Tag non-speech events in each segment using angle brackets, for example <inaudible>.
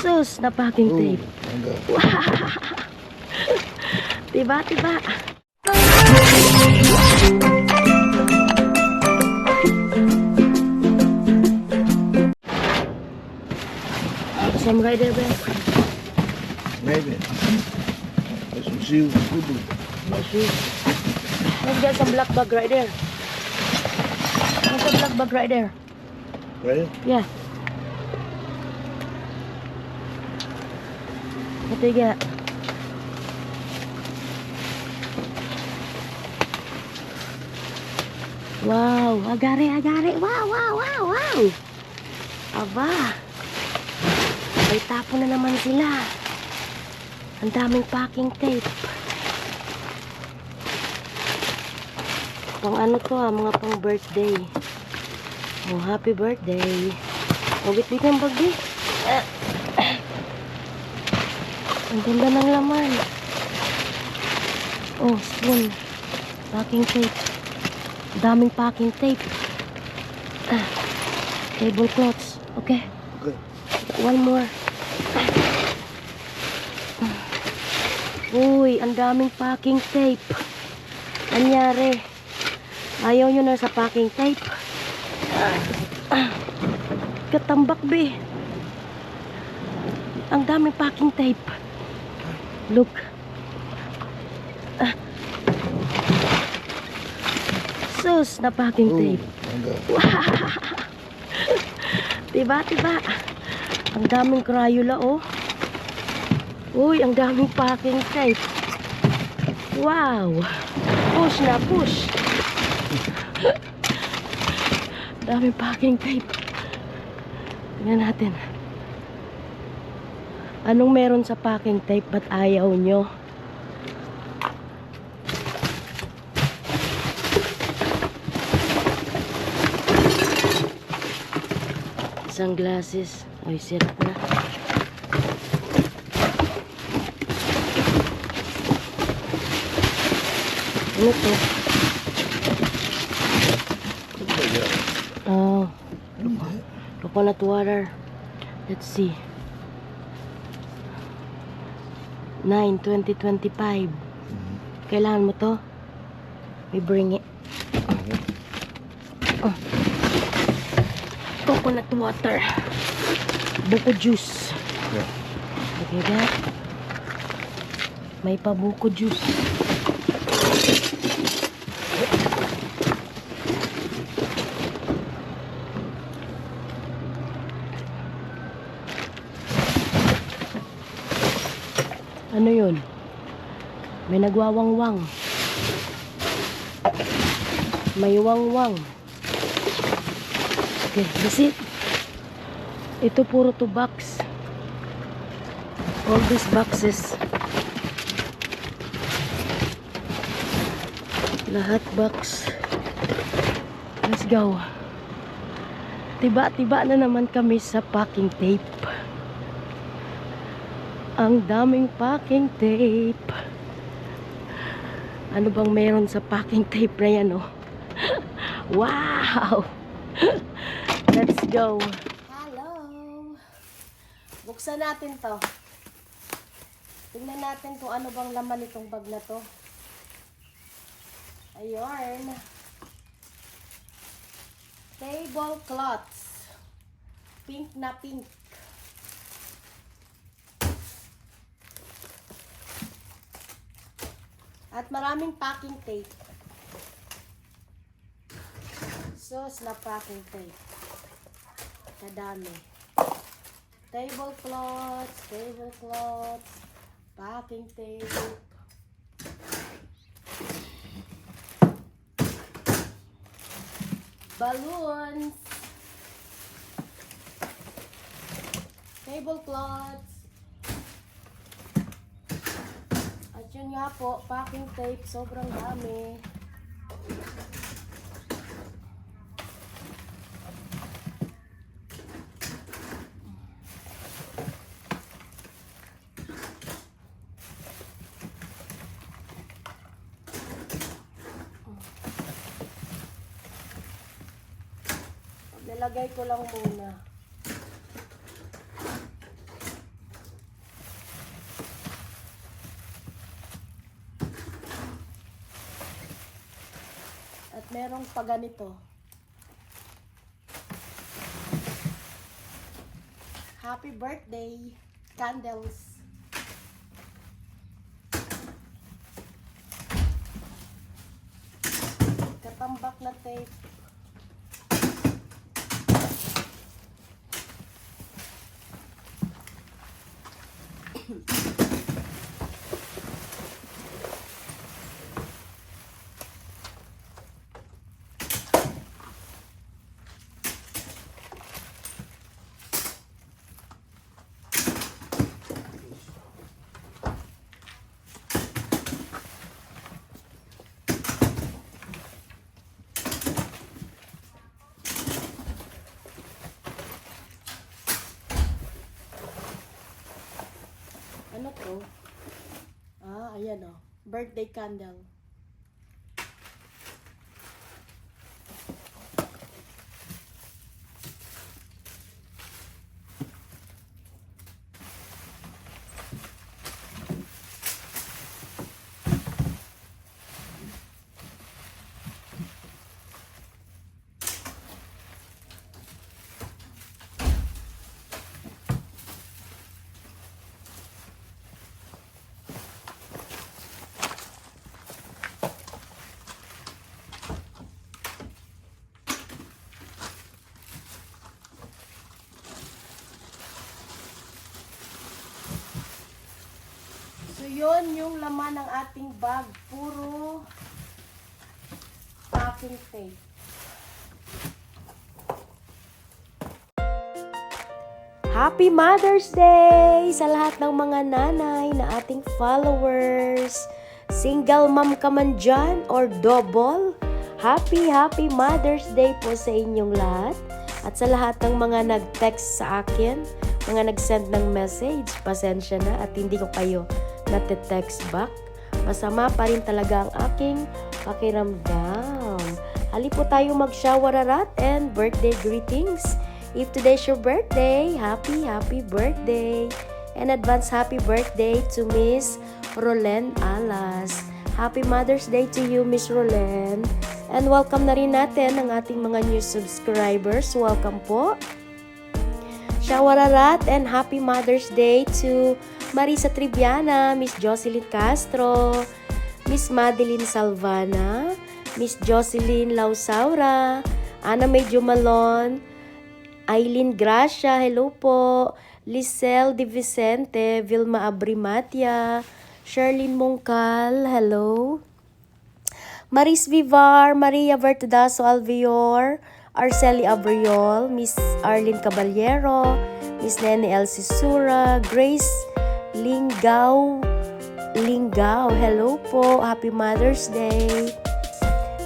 Sus, na packing tape. Hangga. <laughs> Diba, diba? Some rider ba? Maybe. There's some shoes. Boo-boo. Let's get some black bag right there. There's a black bag right there. Right? Yeah. Get? Wow, agari, agari. Wow, wow, wow, wow. Aba. May tapo na naman sila. Ang daming packing tape. Pang ano to ah, mga pang birthday. Oh, happy birthday. Oh, bit-bit ng bag eh. Ang ganda ng laman. Oh, spoon. Packing tape. Daming packing tape. Ah. Tablecloths. Okay. Okay. One more. Uy, ang daming packing tape. Anyari? Ayaw nyo na sa packing tape. Ah, Katambak, be. Ang daming packing tape. Look. Ah. Sus, na packing Ooh, tape. hangga. <laughs> Diba, diba? Ang daming Crayola, oh. Uy, ang daming packing tape. Wow. Push na, push. <laughs> daming packing tape. Tingnan natin. Anong meron sa packing tape ba't ayaw nyo? Sunglasses. Ay, sira na. Ano to? Oh, is that? coconut water. Let's see. 9, 2025. Kailangan mo to? We bring it. Oh. Coconut water. Buko juice. Yeah. Okay, that. May pabuko juice. Ano yun? May nagwawangwang. May wangwang. Okay, that's it. Ito puro to box. All these boxes. Lahat box. Let's go. Tiba-tiba na naman kami sa packing tape. Ang daming packing tape. Ano bang meron sa packing tape na yan, oh? <laughs> wow! <laughs> Let's go. Hello! Buksan natin to. Tingnan natin kung ano bang laman nitong bag na to. Ayun. Tablecloths. Pink na pink. At maraming packing tape. Sus na packing tape. Kadami. Tablecloths, tablecloths, packing tape. Balloons. Tablecloths. At yun nga po, packing tape, sobrang dami. Nilagay ko lang muna. Merong paganito. Happy birthday, candles. Katambak na tape. Ano to? Ah, ayan o. Birthday candle. So, yun yung ng ating bag. Puro packing tape. Happy Mother's Day sa lahat ng mga nanay na ating followers. Single mom ka man dyan or double. Happy, happy Mother's Day po sa inyong lahat. At sa lahat ng mga nag-text sa akin, mga nag-send ng message, pasensya na at hindi ko kayo nate-text back. Masama pa rin talaga ang aking pakiramdam. Hali po tayo mag-showerarat and birthday greetings. If today's your birthday, happy, happy birthday. And advance happy birthday to Miss Rolen Alas. Happy Mother's Day to you, Miss Rolen. And welcome na rin natin ang ating mga new subscribers. Welcome po. Shawararat and happy Mother's Day to Marisa Triviana, Miss Jocelyn Castro, Miss Madeline Salvana, Miss Jocelyn Lausaura, Ana May Jumalon, Aileen Gracia, hello po, Lisel Di Vicente, Vilma Abrimatia, Sherlyn Mongkal, hello. Maris Vivar, Maria Vertudaso Alvior, Arceli Abriol, Miss Arlene Caballero, Miss Nene Elsie Sura, Grace Lingao, Lingao, hello po, Happy Mother's Day.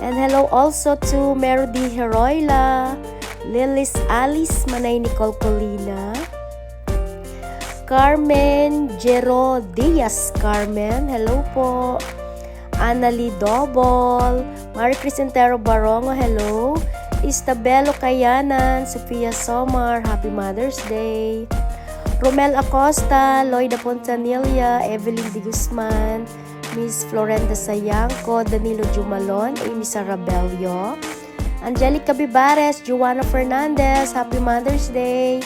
And hello also to Merody Heroila, Lilis Alice Manay Nicole Colina, Carmen Jero Diaz Carmen, hello po. Annalie Dobol, Marie Crisentero Barongo, hello. Istabelo Kayanan, Sofia Somar, Happy Mother's Day. Romel Acosta, Lloyda Pontanilla, Evelyn Di Guzman, Miss Florenda Sayangco, Danilo Jumalon, Amy Sarabello, Angelica Bibares, Joanna Fernandez, Happy Mother's Day.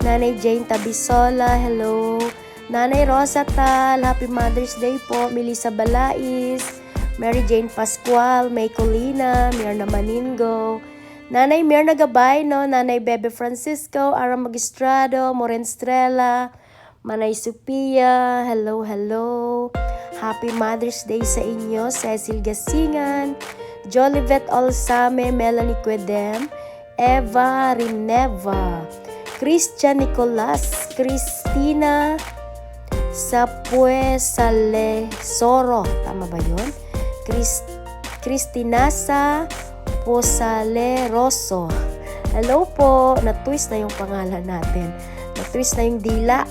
Nanay Jane Tabisola, hello. Nanay Rosa Tal, Happy Mother's Day po. Melissa Balais, Mary Jane Pascual, May Colina, Mirna Maningo, Nanay Mirna Gabay, no? Nanay Bebe Francisco, Ara Magistrado, Moren Strela, Manay Supia, hello, hello. Happy Mother's Day sa inyo, Cecil Gasingan, Jolivet Olsame, Melanie Quedem, Eva Rineva, Christian Nicolas, Christina Sapuesale Soro. Tama ba yun? Chris, Cristinasa Posaleroso. Hello po. Na-twist na yung pangalan natin. Na-twist na yung dila.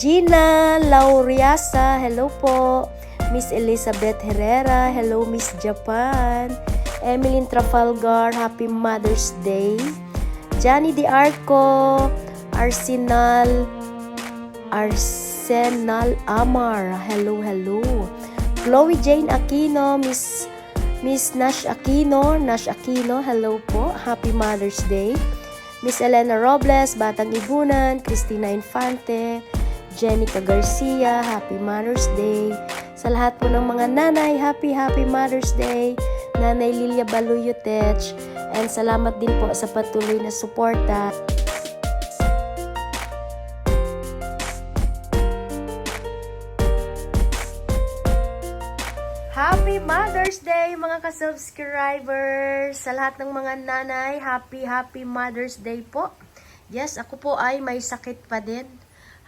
Gina Lauriasa. Hello po. Miss Elizabeth Herrera. Hello, Miss Japan. Emeline Trafalgar. Happy Mother's Day. Johnny Di Arco. Arsenal. Arsenal Amar. Hello, hello. Chloe Jane Aquino. Miss Miss Nash Aquino, Nash Aquino, hello po. Happy Mother's Day. Miss Elena Robles, Batang Ibunan, Christina Infante, Jenica Garcia, Happy Mother's Day. Sa lahat po ng mga nanay, Happy Happy Mother's Day. Nanay Lilia Baluyotech. And salamat din po sa patuloy na suporta. Mother's Day mga ka-subscribers! Sa lahat ng mga nanay, happy happy Mother's Day po. Yes, ako po ay may sakit pa din.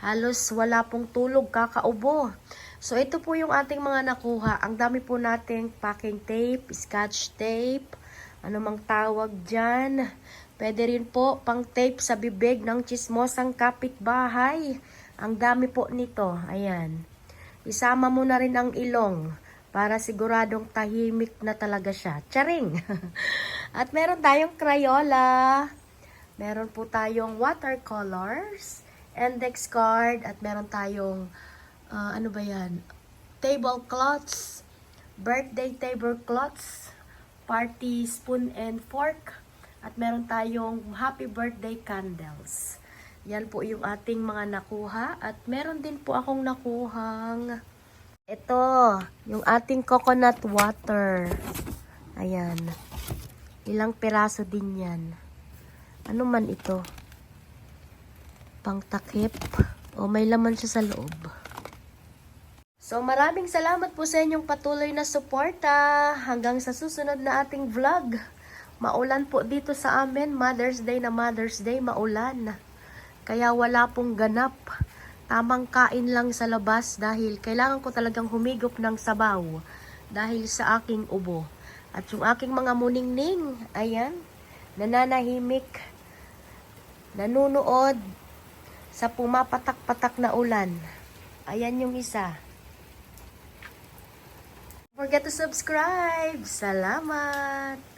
Halos wala pong tulog, kakaubo. So ito po yung ating mga nakuha. Ang dami po nating packing tape, scotch tape, ano mang tawag dyan. Pwede rin po pang tape sa bibig ng chismosang kapitbahay. Ang dami po nito. Ayan. Isama mo na rin ang ilong para siguradong tahimik na talaga siya. Charing! <laughs> At meron tayong Crayola. Meron po tayong watercolors, index card, at meron tayong, ah, ano ba yan, tablecloths, birthday tablecloths, party spoon and fork, at meron tayong happy birthday candles. Yan po yung ating mga nakuha. At meron din po akong nakuhang ito, yung ating coconut water. Ayan. Ilang piraso din yan. Ano man ito? Pangtakip. O may laman siya sa loob. So maraming salamat po sa inyong patuloy na suporta. Hanggang sa susunod na ating vlog. Maulan po dito sa amin. Mother's Day na Mother's Day, maulan. Kaya wala pong ganap. Tamang kain lang sa labas dahil kailangan ko talagang humigop ng sabaw dahil sa aking ubo. At yung aking mga muningning, ayan, nananahimik, nanunood sa pumapatak-patak na ulan. Ayan yung isa. Forget to subscribe. Salamat!